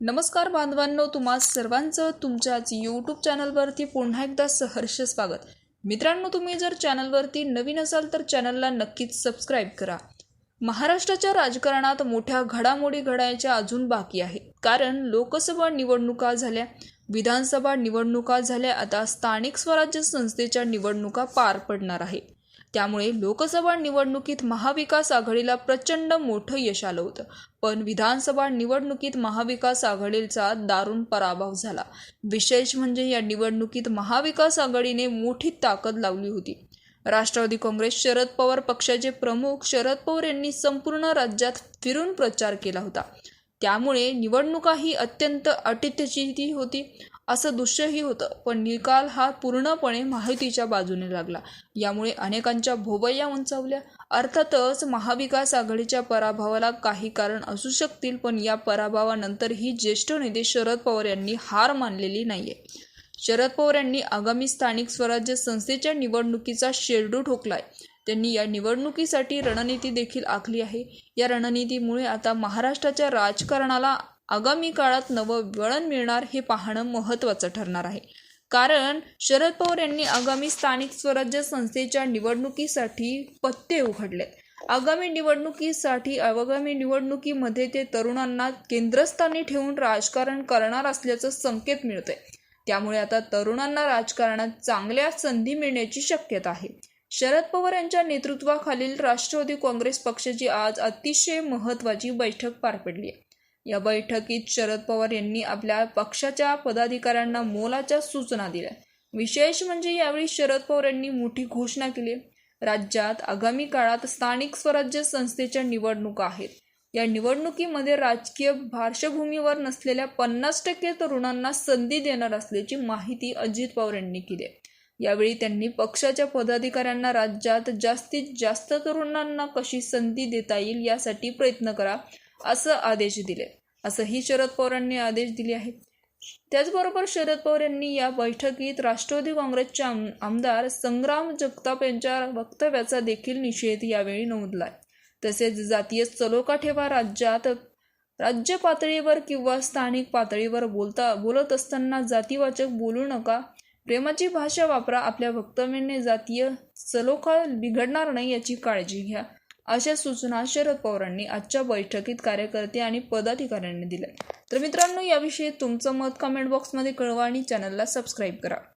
नमस्कार बांधवांनो तुम्हा सर्वांचं तुमच्याच यूट्यूब चॅनलवरती पुन्हा एकदा सहर्ष स्वागत. मित्रांनो तुम्ही जर चॅनलवरती नवीन असाल तर चॅनलला नक्कीच सबस्क्राईब करा. महाराष्ट्राच्या राजकारणात मोठ्या घडामोडी घडायच्या अजून बाकी आहे कारण लोकसभा निवडणुका झाल्या विधानसभा निवडणुका झाल्या आता स्थानिक स्वराज्य संस्थेच्या निवडणुका पार पडणार आहे त्यामुळे लोकसभा निवडणुकीत महाविकास आघाडीला प्रचंड मोठं यश आलं होतं. पण विधानसभा निवडणुकीत महाविकास आघाडीचा दारुण पराभव झाला. विशेष म्हणजे या निवडणुकीत महाविकास आघाडीने मोठी ताकद लावली होती. राष्ट्रवादी काँग्रेस शरद पवार पक्षाचे प्रमुख शरद पवार यांनी संपूर्ण राज्यात फिरून प्रचार केला होता. त्यामुळे निवडणुका ही अत्यंत अटित्यची होती. असं दृश्यही होतं. पण निकाल हा पूर्णपणे माहितीच्या बाजूने लागला. यामुळे अनेकांच्या भोवया उंचावल्या. अर्थातच महाविकास आघाडीच्या पराभवाला काही कारण असू शकतील पण या पराभवानंतरही ज्येष्ठ नेते शरद पवार यांनी हार मानलेली नाहीये. शरद पवार यांनी आगामी स्थानिक स्वराज्य संस्थेच्या निवडणुकीचा शेरडू ठोकलाय. त्यांनी या निवडणुकीसाठी रणनीती देखील आखली आहे. या रणनीतीमुळे आता महाराष्ट्राच्या राजकारणाला आगामी काळात नवं वळण मिळणार हे पाहणं महत्त्वाचं ठरणार आहे. कारण शरद पवार यांनी आगामी स्थानिक स्वराज्य संस्थेच्या निवडणुकीसाठी पत्ते उघडलेत. आगामी निवडणुकीसाठी आगामी निवडणुकीमध्ये ते तरुणांना केंद्रस्थानी ठेवून राजकारण करणार असल्याचं संकेत मिळतंय. त्यामुळे आता तरुणांना राजकारणात चांगल्या संधी मिळण्याची शक्यता आहे. शरद पवार यांच्या नेतृत्वाखालील राष्ट्रवादी काँग्रेस पक्षाची आज अतिशय महत्त्वाची बैठक पार पडली आहे. या बैठकीत शरद पवार यांनी आपल्या पक्षाच्या पदाधिकाऱ्यांना मोलाच्या सूचना दिल्या. विशेष म्हणजे यावेळी शरद पवार यांनी मोठी घोषणा केली. राज्यात आगामी काळात स्थानिक स्वराज्य संस्थेच्या निवडणुका आहेत. या निवडणुकीमध्ये राजकीय पार्श्वभूमीवर नसलेल्या पन्नास टक्के तरुणांना संधी देणार असल्याची माहिती अजित पवार यांनी केली. यावेळी त्यांनी पक्षाच्या पदाधिकाऱ्यांना राज्यात जास्तीत जास्त तरुणांना कशी संधी देता येईल यासाठी प्रयत्न करा असं आदेश दिले. असंही शरद पवारांनी आदेश दिले आहेत. त्याचबरोबर शरद पवार यांनी या बैठकीत राष्ट्रवादी काँग्रेसचे आम आमदार संग्राम जगताप यांच्या वक्तव्याचा देखील निषेध यावेळी नोंदला तसेच जातीय सलोखा ठेवा राज्यात राज्य पातळीवर किंवा स्थानिक पातळीवर बोलता बोलत असताना जातीवाचक बोलू नका प्रेमाची भाषा वापरा आपल्या वक्तव्याने जातीय सलोखा बिघडणार नाही याची काळजी घ्या. अशा सूचना शरद पवारांनी आजच्या बैठकीत कार्यकर्ते आणि पदाधिकाऱ्यांनी दिल्या. तर मित्रांनो याविषयी तुमचं मत कमेंट बॉक्समध्ये कळवा आणि चॅनलला सबस्क्राईब करा.